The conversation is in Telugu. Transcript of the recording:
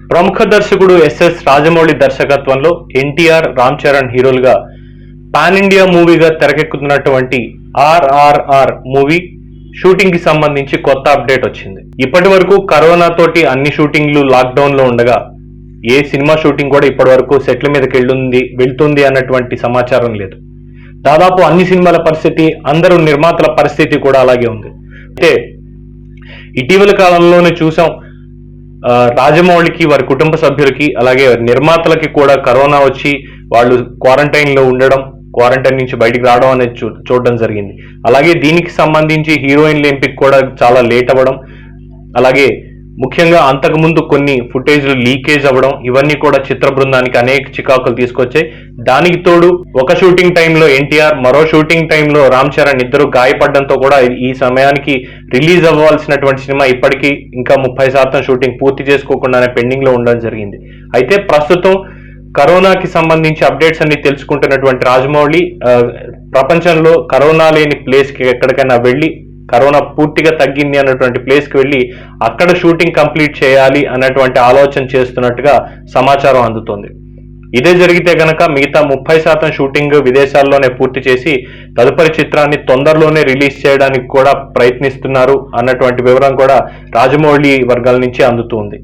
ప్రముఖ దర్శకుడు ఎస్ఎస్ రాజమౌళి దర్శకత్వంలో ఎన్టీఆర్ రామ్ చరణ్ హీరోలుగా పాన్ ఇండియా మూవీగా తెరకెక్కుతున్నటువంటి ఆర్ఆర్ఆర్ మూవీ షూటింగ్కి సంబంధించి కొత్త అప్డేట్ వచ్చింది. ఇప్పటి వరకు కరోనా తోటి అన్ని షూటింగ్లు లాక్డౌన్లో ఉండగా ఏ సినిమా షూటింగ్ కూడా ఇప్పటి వరకు సెట్ల మీదకి వెళ్ళుంది వెళ్తుంది అన్నటువంటి సమాచారం లేదు. దాదాపు అన్ని సినిమాల పరిస్థితి అందరూ నిర్మాతల పరిస్థితి కూడా అలాగే ఉంది. అయితే ఇటీవల కాలంలోనే చూసాం రాజమౌళికి వారి కుటుంబ సభ్యులకి అలాగే నిర్మాతలకి కూడా కరోనా వచ్చి వాళ్ళు క్వారంటైన్లో ఉండడం క్వారంటైన్ నుంచి బయటికి రావడం అనేది చూ చూడడం జరిగింది. అలాగే దీనికి సంబంధించి హీరోయిన్ల ఎంపిక కూడా చాలా లేట్ అవ్వడం అలాగే ముఖ్యంగా అంతకుముందు కొన్ని ఫుటేజ్లు లీకేజ్ అవ్వడం ఇవన్నీ కూడా చిత్ర బృందానికి అనేక చికాకులు తీసుకొచ్చాయి. దానికి తోడు ఒక షూటింగ్ టైంలో ఎన్టీఆర్ మరో షూటింగ్ టైంలో రామ్ చరణ్ ఇద్దరు గాయపడడంతో కూడా ఈ సమయానికి రిలీజ్ అవ్వాల్సినటువంటి సినిమా ఇప్పటికీ ఇంకా ముప్పై శాతం షూటింగ్ పూర్తి చేసుకోకుండానే పెండింగ్లో ఉండడం జరిగింది. అయితే ప్రస్తుతం కరోనాకి సంబంధించి అప్డేట్స్ అన్ని తెలుసుకుంటున్నటువంటి రాజమౌళి ప్రపంచంలో కరోనా లేని ప్లేస్కి ఎక్కడికైనా వెళ్ళి కరోనా పూర్తిగా తగ్గింది అన్నటువంటి ప్లేస్కి వెళ్ళి అక్కడ షూటింగ్ కంప్లీట్ చేయాలి అన్నటువంటి ఆలోచన చేస్తున్నట్టుగా సమాచారం అందుతోంది. ఇదే జరిగితే గనక మిగతా ముప్పై శాతం షూటింగ్ విదేశాల్లోనే పూర్తి చేసి తదుపరి చిత్రాన్ని తొందరలోనే రిలీజ్ చేయడానికి కూడా ప్రయత్నిస్తున్నారు అన్నటువంటి వివరం కూడా రాజమౌళి వర్గాల నుంచి అందుతుంది.